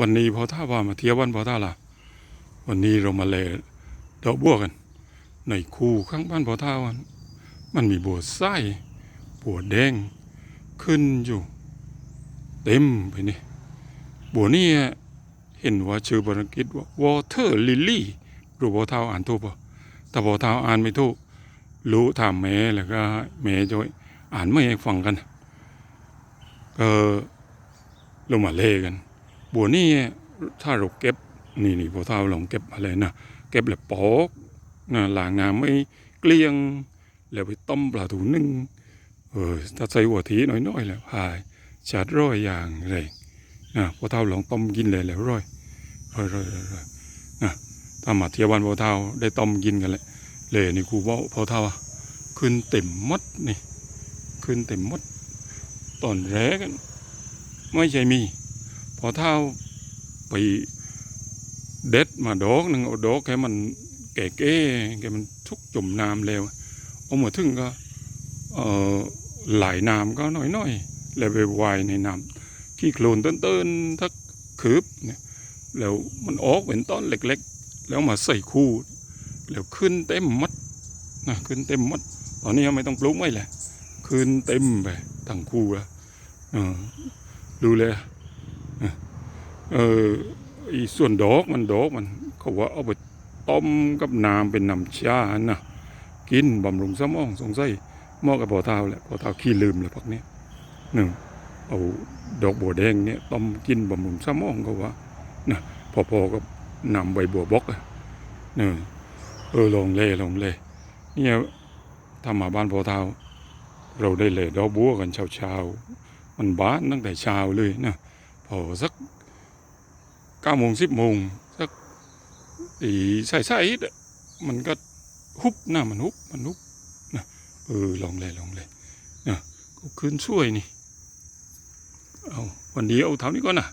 วันนี้พอท่าว่ามาเที่ยววันพอท่าล่ะ วันนี้เรามาเลดอกบัวกัน ในคูข้างบ้านพอท่าวัน มันมีบัวไส้บัวแดง ขึ้นอยู่ เต็มไปนี่บัวนี่เห็นว่าชื่อภาษาอังกฤษว่า water lily รู้พอเท่าอ่านถูกปะแต่พอเท่าอ่านไม่ถูกรู้ถามแม่แล้วก็แม่จะอ่านไม่ให้ฟังกัน ก็ลงมาเล่กัน บัวนี่ถ้าเราเก็บนี่นี่พอเท่าลองเก็บอะไรนะเก็บแล้วปอกนะหลางน้ำไม่เกลี้ยง แล้วไปต้มปลาถูนึ่งเออถ้าใส่หัวทีน้อยๆแล้วพายชาดร้อยอย่างไรนะพอเท่าลองต้มกินเลยแล้วร้อยร้อยร้อยร้อยร้อยนะถ้ามาเที่ยวันพอเท่าได้ต้มกินกันแหละเลยนี่ครูบอกพอเท่าขึ้นเต็มหมดนี่ขึ้นเต็มหมดตอนแรกไม่ใช่มี พอเท่าไปเด็ดมาดอกหนึ่งเอาดอกแค่มันแก่ๆแกมันทุกจมน้ำแล้วเอามาถึงก็เออไหลน้ำก็น้อยๆแล้วไปวายในน้ำขี้โคลนเต้นๆทักคืบเนี่ยแล้วมันออกเป็นต้นเล็กๆ แล้วมาใส่คู่ แล้วขึ้นเต็มมัดนะขึ้นเต็มมัดตอนนี้ไม่ต้องปลูกไม่แหละขึ้นเต็มไปทั้งคู่แล้วดูเลย เออไอีส่วนดอกมันดอกมันเขาว่าเอาไปต้มกับน้ำเป็นน้ำชานะกินบำรุงสมองสงสัยเหมาะกับพอเท้าแหละพอเท้าขี้ลืมเลยพักนี้หนึ่งเอาดอกบัวแดงเนี่ยต้มกินบำรุงสมองเขาว่านะพอๆก็นำใบบัวบกอะเนอเออลองเล่ลองเล่เนี่ยถ้ามาบ้านพอเท้าเราได้เลยดอกบัวกันเช้าๆมันบานตั้งแต่เช้าเลยนะ โอ้สักเก้าโมงสิบโมงสักอีใส่ใส่มันก็ฮุบหน้ามันฮุบมันฮุบนะเออลองเลยลองเลยนะก็คืนช่วยนี่เอาวันนี้เอาเท่านี้ก่อนนะ